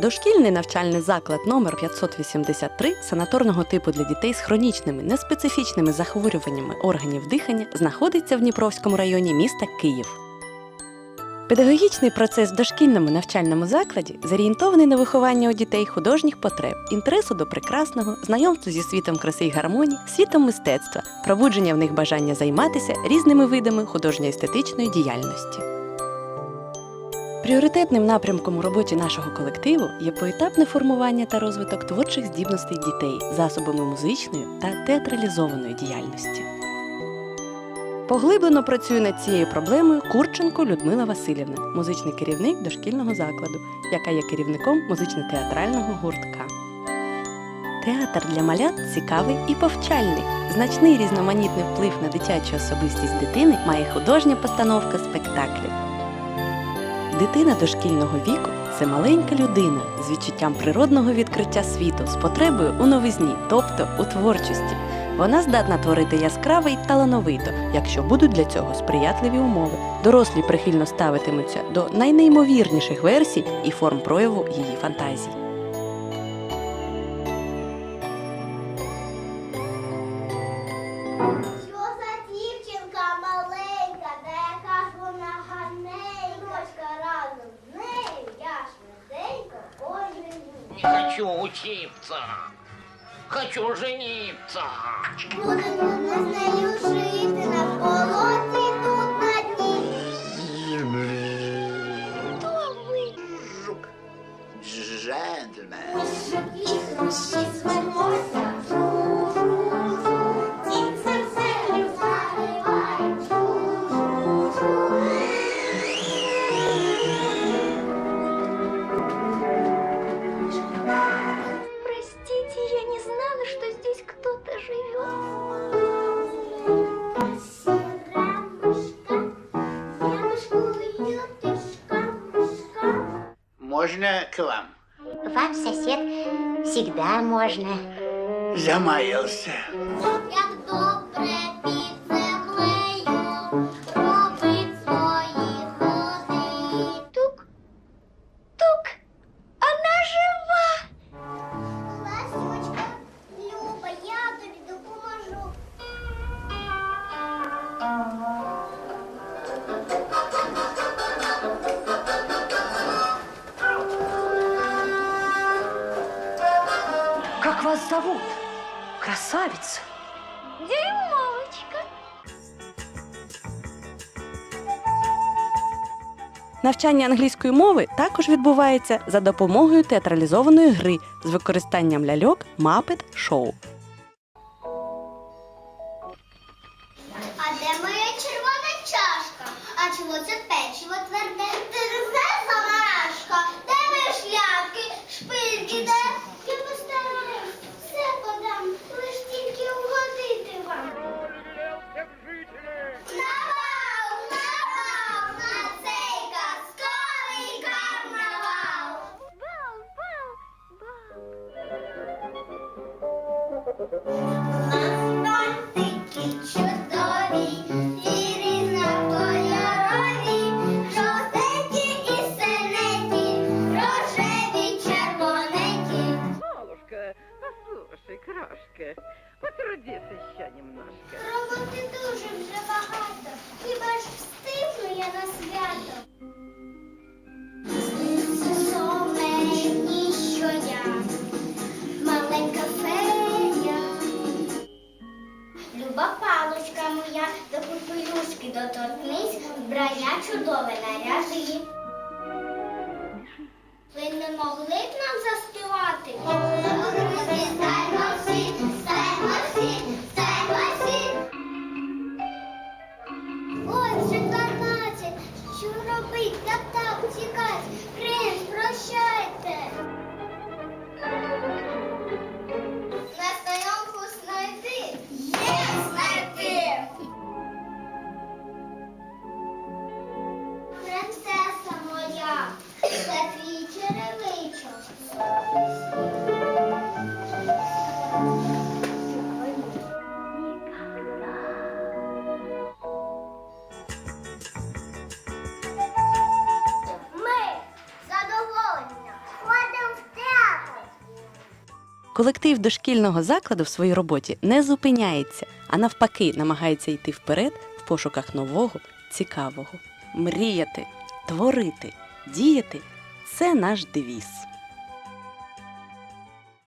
Дошкільний навчальний заклад номер 583 санаторного типу для дітей з хронічними неспецифічними захворюваннями органів дихання знаходиться в Дніпровському районі міста Київ. Педагогічний процес в дошкільному навчальному закладі зорієнтований на виховання у дітей художніх потреб, інтересу до прекрасного, знайомство зі світом краси й гармонії, світом мистецтва, пробудження в них бажання займатися різними видами художньо-естетичної діяльності. Пріоритетним напрямком у роботі нашого колективу є поетапне формування та розвиток творчих здібностей дітей засобами музичної та театралізованої діяльності. Поглиблено працює над цією проблемою Курченко Людмила Васильівна, музичний керівник дошкільного закладу, яка є керівником музично-театрального гуртка. Театр для малят цікавий і повчальний. Значний різноманітний вплив на дитячу особистість дитини має художня постановка спектаклів. Дитина дошкільного віку це маленька людина з відчуттям природного відкриття світу, з потребою у новизні, тобто у творчості. Вона здатна творити яскраво і талановито, якщо будуть для цього сприятливі умови. Дорослі прихильно ставитимуться до найнеймовірніших версій і форм прояву її фантазій. Хочу учиться. Хочу жениться. Будемо ми з нею жити Можно к вам? Вам, сосед, всегда можно. Замаялся. Як добре вас зовут? Красавица! Дюймовочка. Навчання англійської мови також відбувається за допомогою театралізованої гри з використанням ляльок мапет, Show. いい? Купелюшки доторкнись, вбрання чудове наряди. Ви не могли б нам заспівати? Колектив дошкільного закладу в своїй роботі не зупиняється, а навпаки, намагається йти вперед в пошуках нового, цікавого. Мріяти, творити, діяти це наш девіз.